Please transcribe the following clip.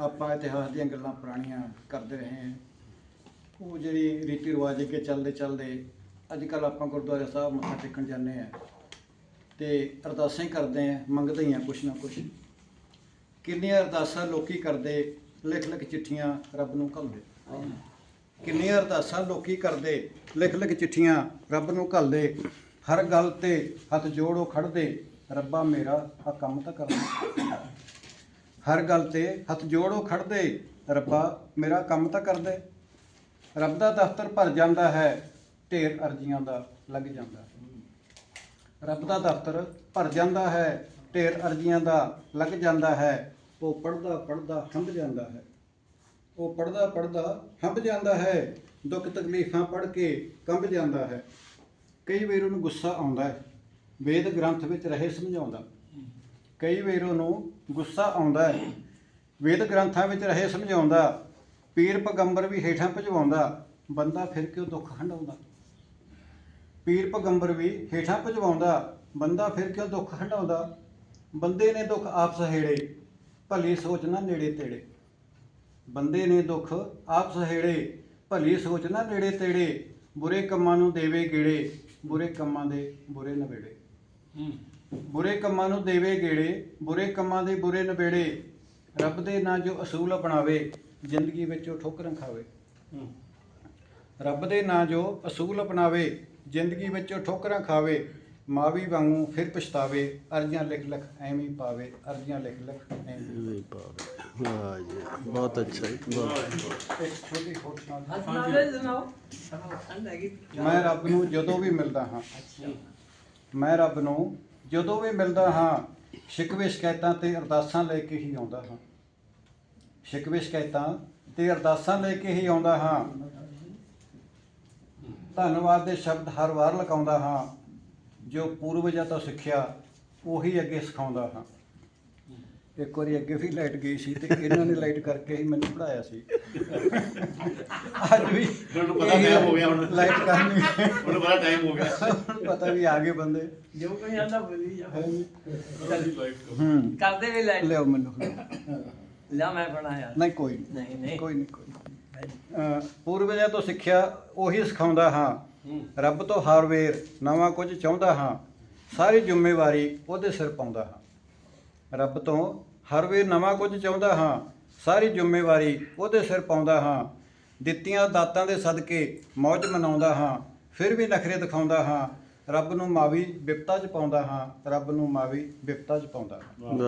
ਆਪਾਂ ਇਤਿਹਾਸ ਦੀਆਂ ਗੱਲਾਂ ਪੁਰਾਣੀਆਂ ਕਰਦੇ ਰਹੇ ਹਾਂ। ਉਹ ਜਿਹੜੀ ਰੀਤੀ ਰਿਵਾਜ ਅੱਗੇ ਚੱਲਦੇ ਚੱਲਦੇ ਅੱਜ ਕੱਲ ਆਪਾਂ ਗੁਰਦੁਆਰਾ ਸਾਹਿਬ ਮੱਥਾ ਟੇਕਣ ਜਾਂਦੇ ਆ ਤੇ ਅਰਦਾਸਾਂ ਹੀ ਕਰਦੇ ਆ ਮੰਗਦੇ ਹੀ ਆ ਕੁਛ ਨਾ ਕੁਛ। ਕਿੰਨੀਆਂ ਅਰਦਾਸਾਂ ਲੋਕੀ ਕਰਦੇ ਲਿਖ ਲਿਖ ਚਿੱਠੀਆਂ ਰੱਬ ਨੂੰ ਘੱਲਦੇ। ਕਿੰਨੀਆਂ ਅਰਦਾਸਾਂ ਲੋਕੀ ਕਰਦੇ ਲਿਖ ਲਿਖ ਚਿੱਠੀਆਂ ਰੱਬ ਨੂੰ ਘੱਲਦੇ। ਹਰ ਗੱਲ ਤੇ ਹੱਥ ਜੋੜੋ ਖੜਦੇ ਰੱਬਾ ਮੇਰਾ ਆ ਕੰਮ ਤਾਂ ਕਰਨਾ ਹਰ ਗੱਲ ਤੇ ਹੱਥ ਜੋੜੋ ਖੜਦੇ ਰੱਬਾ ਮੇਰਾ ਕੰਮ ਤਾਂ ਕਰਦੇ। ਰੱਬ ਦਾ ਦਫ਼ਤਰ ਭਰ ਜਾਂਦਾ ਹੈ, ਢੇਰ ਅਰਜ਼ੀਆਂ ਦਾ ਲੱਗ ਜਾਂਦਾ। ਹੈ। ਰੱਬ ਦਾ ਦਫ਼ਤਰ ਭਰ ਜਾਂਦਾ ਹੈ, ਢੇਰ ਅਰਜ਼ੀਆਂ ਦਾ ਲੱਗ ਜਾਂਦਾ ਹੈ। ਉਹ ਪੜਦਾ ਪੜਦਾ ਹੰਭ ਜਾਂਦਾ ਹੈ। ਉਹ ਪੜਦਾ ਪੜਦਾ ਹੰਭ ਜਾਂਦਾ ਹੈ, ਦੁੱਖ ਤਕਲੀਫਾਂ ਪੜ ਕੇ ਕੰਬ ਜਾਂਦਾ ਹੈ। ਕਈ ਵਾਰ ਉਹਨੂੰ ਗੁੱਸਾ ਆਉਂਦਾ ਹੈ, ਵੇਦ ਗ੍ਰੰਥ ਵਿੱਚ ਰਹੇ ਸਮਝਾਉਂਦਾ। ਕਈ ਵੇਰ ਉਹਨੂੰ ਗੁੱਸਾ ਆਉਂਦਾ ਹੈ। ਵੇਦ ਗ੍ਰੰਥਾਂ ਵਿੱਚ ਰਹੇ ਸਮਝਾਉਂਦਾ, ਪੀਰ ਪਗੰਬਰ ਵੀ ਹੇਠਾਂ ਭਜਵਾਉਂਦਾ, ਬੰਦਾ ਫਿਰ ਕਿਉਂ ਦੁੱਖ ਹੰਡਾਉਂਦਾ ਪੀਰ ਪਗੰਬਰ ਵੀ ਹੇਠਾਂ ਭਜਵਾਉਂਦਾ, ਬੰਦਾ ਫਿਰ ਕਿਉਂ ਦੁੱਖ ਹੰਡਾਉਂਦਾ ਬੰਦੇ ਨੇ ਦੁੱਖ ਆਪ ਸਹੇੜੇ ਭਲੀ ਸੋਚ ਨਾ ਨੇੜੇ ਤੇੜੇ। ਬੰਦੇ ਨੇ ਦੁੱਖ ਆਪ ਸਹੇੜੇ ਭਲੀ ਸੋਚ ਨਾ ਨੇੜੇ ਤੇੜੇ। ਬੁਰੇ ਕੰਮਾਂ ਨੂੰ ਦੇਵੇ ਗੇੜੇ, ਬੁਰੇ ਕੰਮਾਂ ਦੇ ਬੁਰੇ ਨਵੇੜੇ। ਬੁਰੇ ਕੰਮਾਂ ਨੂੰ ਦੇਵੇ ਗੇੜੇ ਬੁਰੇ ਕੰਮਾਂ ਦੇ ਬੁਰੇ ਨਵੇੜੇ ਰੱਬ ਦੇ ਨਾਂ ਜੋ ਅਸੂਲ ਅਪਣਾਵੇ ਜ਼ਿੰਦਗੀ ਵਿੱਚ ਉਹ ਠੋਕਰਾਂ ਖਾਵੇ। ਰੱਬ ਦੇ ਨਾਂ ਜੋ ਅਸੂਲ ਅਪਣਾਵੇ ਜ਼ਿੰਦਗੀ ਵਿੱਚ ਉਹ ਠੋਕਰਾਂ ਖਾਵੇ ਮਾਵੀ ਵਾਂਗੂ ਫਿਰ ਪਛਤਾਵੇ ਅਰਜ਼ੀਆਂ ਲਿਖ ਲਿਖ ਐਵੇਂ ਹੀ ਪਾਵੇ ਅਰਜ਼ੀਆਂ ਲਿਖ ਲਿਖ ਐਵੇਂ ਹੀ। ਨਹੀਂ ਪਾਵੇ। ਵਾਹ ਜੀ ਬਹੁਤ ਅੱਛਾ ਜੀ ਬਹੁਤ ਇੱਕ ਛੋਟੀ ਹੋਰ ਸੁਣਾ ਦਿਓ। ਸੁਣਾਵੇ ਸੁਣਾਓ ਸੁਣਾਓ ਠੰਡ ਹੈਗੀ ਮੈਂ ਰੱਬ ਨੂੰ ਜਦੋਂ ਵੀ ਮਿਲਦਾ ਹਾਂ ਮੈਂ ਰੱਬ ਨੂੰ ਜਦੋਂ ਵੀ ਮਿਲਦਾ ਹਾਂ, ਸ਼ਿਕਵੇ ਸ਼ਿਕਾਇਤਾਂ ਤੇ ਅਰਦਾਸਾਂ ਲੈ ਕੇ ਹੀ ਆਉਂਦਾ ਹਾਂ। ਸ਼ਿਕਵੇ ਸ਼ਿਕਾਇਤਾਂ ਤੇ ਅਰਦਾਸਾਂ ਲੈ ਕੇ ਹੀ ਆਉਂਦਾ ਹਾਂ। ਧੰਨਵਾਦ ਦੇ ਸ਼ਬਦ ਹਰ ਵਾਰ ਲਗਾਉਂਦਾ ਹਾਂ। ਜੋ ਪੂਰਵਜਾਂ ਤੋਂ ਸਿੱਖਿਆ, ਉਹੀ ਅੱਗੇ ਸਿਖਾਉਂਦਾ ਹਾਂ। ਇੱਕ ਵਾਰੀ ਅੱਗੇ ਵੀ ਲਾਈਟ ਗਈ ਸੀ ਤੇ ਇਹਨਾਂ ਨੇ ਲਾਈਟ ਕਰਕੇ ਹੀ ਮੈਨੂੰ ਪੜਾਇਆ ਸੀ। ਅੱਜ ਵੀ ਤੁਹਾਨੂੰ ਪਤਾ time ਹੋ ਗਿਆ ਹੁਣ। ਲਾਈਟ ਕਰਨੀ। ਹੁਣ ਬੜਾ ਟਾਈਮ ਹੋ ਗਿਆ। ਹੁਣ ਪਤਾ ਵੀ ਆ ਗਏ ਬੰਦੇ। ਜੋ ਕੋਈ ਆਂਦਾ ਬੋਲੀ ਜਾ ਹੂੰ। ਕਰਦੇ ਵੀ ਲੈ ਲਿਓ ਮੈਨੂੰ। ਲਿਆ ਮੈਂ ਬਣਾਇਆ। ਨਹੀਂ ਕੋਈ ਨਹੀਂ ਨਹੀਂ। ਕੋਈ ਨਹੀਂ ਕੋਈ ਪੂਰਵਜਾਂ ਤੋਂ ਸਿੱਖਿਆ ਉਹੀ ਸਿਖਾਉਂਦਾ ਹਾਂ। ਰੱਬ ਤੋਂ ਹਰ ਵੇਰ ਨਵਾਂ ਕੁਝ ਚਾਹੁੰਦਾ ਹਾਂ। ਸਾਰੀ ਜ਼ਿੰਮੇਵਾਰੀ ਉਹਦੇ ਸਿਰ ਪਾਉਂਦਾ ਹਾਂ। ਰੱਬ ਤੋਂ ਹਰ ਵੇਰ ਨਵਾਂ ਕੁਝ ਚਾਹੁੰਦਾ ਹਾਂ, ਸਾਰੀ ਜ਼ਿੰਮੇਵਾਰੀ ਉਹਦੇ ਸਿਰ ਪਾਉਂਦਾ ਹਾਂ। ਦਿੱਤੀਆਂ ਦਾਤਾਂ ਦੇ ਸਦਕੇ ਮੌਜ ਮਨਾਉਂਦਾ ਹਾਂ, ਫਿਰ ਵੀ ਨਖਰੇ ਦਿਖਾਉਂਦਾ ਹਾਂ। ਰੱਬ ਨੂੰ ਮਾਵੀ ਬਿਪਤਾ ਚ ਪਾਉਂਦਾ ਹਾਂ, ਰੱਬ ਨੂੰ ਮਾਵੀ ਬਿਪਤਾ ਚ ਪਾਉਂਦਾ ਹਾਂ।